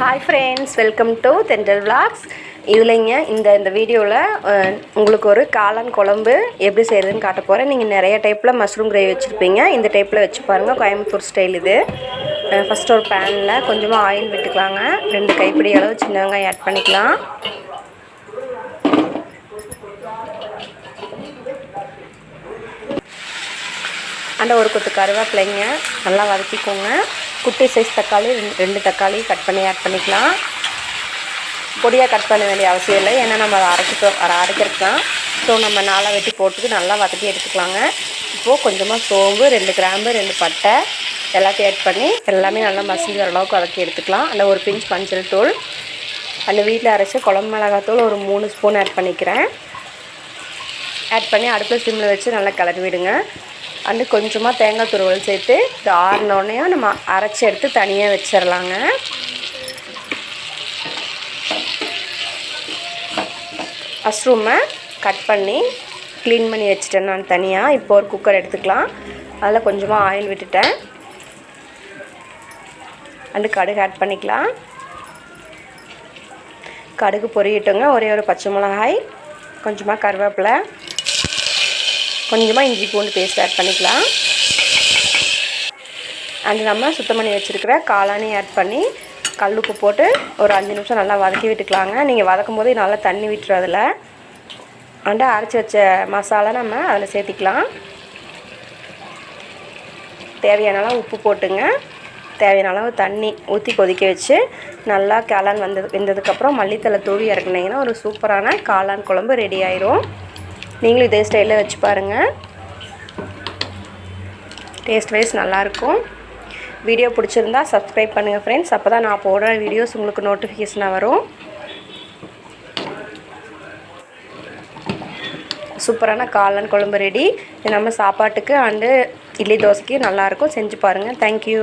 Hi friends welcome to Thendral vlogs இதுலைங்க இந்த இந்த வீடியோவில் உங்களுக்கு ஒரு காளான் குழம்பு எப்படி செய்கிறதுன்னு காட்ட போகிறேன் நீங்கள் நிறைய டைப்பில் மஷ்ரூம் கிரேவி வச்சுருப்பீங்க. இந்த டைப்பில் வச்சு பாருங்கள் கோயம்புத்தூர் ஸ்டைல் இது. ஃபஸ்ட்டு ஒரு பேனில் கொஞ்சமாக ஆயில் விட்டுக்கலாங்க. ரெண்டு கைப்பிடி அளவு சின்ன வெங்காயம் ஆட் பண்ணிக்கலாம். அந்த ஒரு கொத்து கருவேப்பிலைங்க நல்லா வதக்கிக்கோங்க. குட்டி சைஸ் தக்காளி ரெண்டு ரெண்டு தக்காளி கட் பண்ணி ஆட் பண்ணிக்கலாம். பொடியாக கட் பண்ண வேண்டிய அவசியம் இல்லை. ஏன்னா நம்ம அதை அரைச்சிட்டோம் அரைக்கிறதுக்கு தான். ஸோ நம்ம நாளாக வெட்டி போட்டுட்டு நல்லா வதக்கி எடுத்துக்கலாங்க. இப்போது கொஞ்சமாக சோம்பு ரெண்டு கிராம்பு ரெண்டு பட்டை எல்லாத்தையும் ஆட் பண்ணி எல்லாமே நல்லா மசிஞ்சு அளவுக்கு வதக்கி எடுத்துக்கலாம். அந்த ஒரு பிஞ்ச் மஞ்சள் தூள். அந்த வீட்டில் அரைச்ச குழம்பு மிளகாத்தூள் ஒரு மூணு ஸ்பூன் ஆட் பண்ணிக்கிறேன். ஆட் பண்ணி அடுப்பில் சிம்மில் வச்சு நல்லா கிளறி விடுங்க. அண்டு கொஞ்சமாக தேங்காய் துருவல் சேர்த்து இது ஆறினோடனே நம்ம அரைச்சி எடுத்து தனியாக வச்சிடலாங்க மஷ்ரூமை கட் பண்ணி க்ளீன் பண்ணி வச்சுட்டேன் நான் தனியாக இப்போ ஒரு குக்கர் எடுத்துக்கலாம். அதில் கொஞ்சமாக ஆயில் விட்டுட்டேன். அண்டு கடுகு ஆட் பண்ணிக்கலாம். கடுகு பொரியட்டுங்க. ஒரே ஒரு பச்சை மிளகாய் கொஞ்சமாக கருவேப்பிலை கொஞ்சமாக இஞ்சி பூண்டு பேஸ்ட் ஆட் பண்ணிக்கலாம். அண்ட் நம்ம சுத்தம் பண்ணி வச்சுருக்கிற காளானி ஆட் பண்ணி கல் உப்பு போட்டு ஒரு அஞ்சு நிமிஷம் நல்லா வதக்கி விட்டுக்கலாங்க. நீங்கள் வதக்கும் போதே நல்லா தண்ணி விட்டுறதில்ல அதில் அண்டு அரைச்சி வச்ச மசாலா நம்ம அதில் சேர்த்திக்கலாம். தேவையான அளவு உப்பு போட்டுங்க. தேவையான அளவு தண்ணி ஊற்றி கொதிக்க வச்சு நல்லா காளான் வந்தது வெந்ததுக்கப்புறம் மல்லித்தலை தூவி இறக்குனீங்கன்னா ஒரு சூப்பரான காளான் குழம்பு ரெடி ஆயிரும். நீங்களும் இதே ஸ்டைலில் வச்சு பாருங்கள் டேஸ்ட் வைஸ் நல்லாயிருக்கும். வீடியோ பிடிச்சிருந்தா சப்ஸ்கிரைப் பண்ணுங்கள் ஃப்ரெண்ட்ஸ் அப்போ தான் நான் போடுற வீடியோஸ் உங்களுக்கு நோட்டிஃபிகேஷனாக வரும். சூப்பரான காளான் குழம்பு ரெடி இது நம்ம சாப்பாட்டுக்கு அண்டு இட்லி தோசைக்கு நல்லாயிருக்கும். செஞ்சு பாருங்கள் தேங்க்யூ